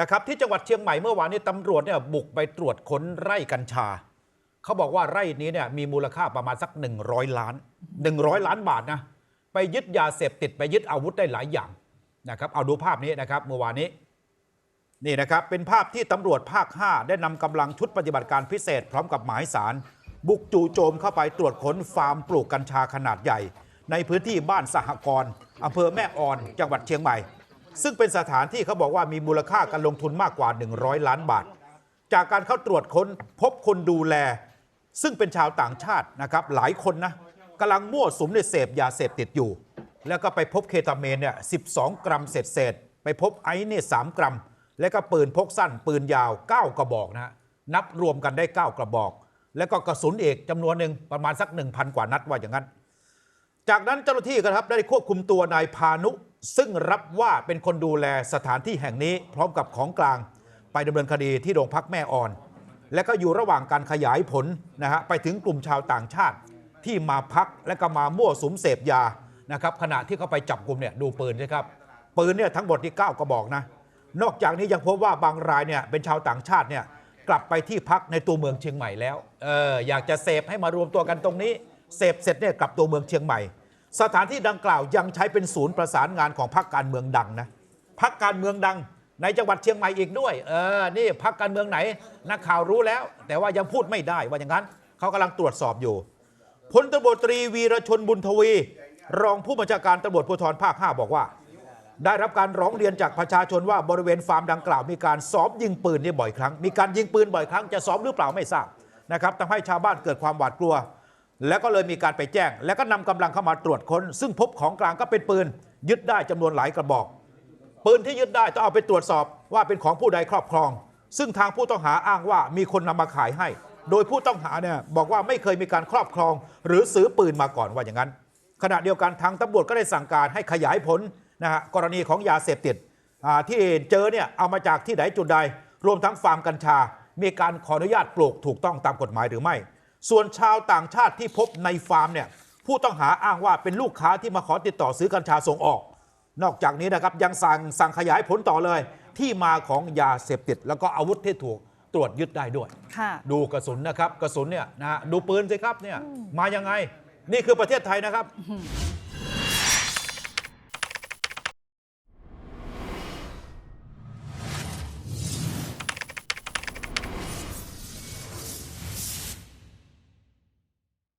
นะครับที่จังหวัดเชียงใหม่เมื่อวานนี้ตำรวจเนี่ยบุกไปตรวจค้นไร่กัญชา เขาบอกว่าไร่นี้เนี่ยมีมูลค่าประมาณสัก 100 ล้าน 100 ล้านบาทนะไปยึดยาเสพติดไปยึดอาวุธได้หลายอย่างนะครับเอาดูภาพนี้นะครับเมื่อวานนี้นี่นะครับเป็นภาพที่ตำรวจภาค 5 ได้นำกำลังชุดปฏิบัติการพิเศษ พร้อมกับหมายสาร บุกจู่โจมเข้าไปตรวจค้นฟาร์มปลูกกัญชาขนาดใหญ่ ในพื้นที่บ้านสหกรณ์อำเภอแม่ออนจังหวัดเชียงใหม่ ซึ่งเป็นสถานที่เขาบอกว่ามีมูลค่าการลงทุนมากกว่า 100 ล้านบาท จากการเข้าตรวจค้นพบคนดูแล ซึ่งเป็นชาวต่างชาตินะครับหลายคนนะกำลังมั่วสุมในเสพยาเสพติดอยู่ แล้วก็ไปพบเคตาเมนเนี่ย12 กรัมเศษเศษๆไปพบไอซ์เนี่ย3กรัม แล้วก็ปืนพกสั้น ปืนยาว 9 กระบอกนะนับรวมกันได้ 9 กระบอก แล้วก็กระสุนเอกจำนวนหนึ่งประมาณสัก 1,000 กว่านัดว่าอย่างนั้น จากนั้นเจ้าหน้าที่ก็ครับได้ควบคุมตัวนายพานุ ซึ่งรับว่าเป็นคนดูแลสถานที่แห่งนี้พร้อมกับของกลาง ไปดำเนินคดีที่โรงพักแม่อ่อน และก็อยู่ระหว่างการขยายผลนะฮะไปถึงกลุ่มชาวต่างชาติ ที่มาพักและก็มามั่วสุมเสพยานะครับขณะที่เขาไปจับกลุ่มเนี่ยดูปืนใช่ครับปืนเนี่ยทั้งหมดที่9กระบอกนะนอกจากนี้ยังพบว่าบางรายเนี่ยเป็นชาวต่างชาติเนี่ยกลับไปที่พักในตัวเมืองเชียงใหม่แล้วเอออยากจะเสพให้มารวมตัวกันตรงนี้เสพเสร็จเนี่ยกลับตัวเมืองเชียงใหม่ สถานที่ดังกล่าวยังใช้เป็นศูนย์ประสานงานของพรรคการเมืองดังนะพรรคการเมืองดังในจังหวัดเชียงใหม่อีกด้วย เออ นี่พรรคการเมืองไหน นักข่าวรู้แล้ว แต่ว่ายังพูดไม่ได้ว่าอย่างนั้น เขากำลังตรวจสอบอยู่ พลตำรวจตรีวีรชนบุญทวี รองผู้บัญชาการตำรวจภูธรภาค 5 บอกว่า ได้รับการร้องเรียนจากประชาชนว่าบริเวณฟาร์มดังกล่าว มีการซ้อมยิงปืนเนี่ยบ่อยครั้ง มีการยิงปืนบ่อยครั้งจะซ้อมหรือเปล่าไม่ทราบนะครับทำให้ชาวบ้านเกิดความหวาดกลัว แล้วก็เลยมีการไปแจ้ง แล้วก็นำกำลังเข้ามาตรวจค้น ซึ่งพบของกลางก็เป็นปืน ยึดได้จำนวนหลายกระบอก ปืนที่ยึดได้ต้องเอาไปตรวจสอบว่าเป็นของผู้ใดครอบครอง ซึ่งทางผู้ต้องหาอ้างว่ามีคนนำมาขายให้ โดยผู้ต้องหาเนี่ยบอกว่าไม่เคยมีการครอบครอง หรือซื้อปืนมาก่อนว่าอย่างนั้น ขณะเดียวกันทางตำรวจก็ได้สั่งการให้ขยายผลนะฮะกรณีของยาเสพติดที่เจอเนี่ยเอามาจากที่ไหนจุดใด รวมทั้งฟาร์มกัญชา มีการขออนุญาตปลูกถูกต้องตามกฎหมายหรือไม่ ส่วนชาวต่างชาติที่พบในฟาร์มเนี่ยผู้ต้องหาอ้างว่าเป็นลูกค้าที่มาขอติดต่อซื้อกัญชาส่งออก นอกจากนี้นะครับยังสั่งสั่งขยายผลต่อเลย ที่มาของยาเสพติด แล้วก็อาวุธที่ถูกตรวจยึดได้ด้วยค่ะดูกระสุนนะครับกระสุนเนี่ยนะฮะดูปืนสิครับเนี่ยมายังไง นี่คือประเทศไทยนะครับ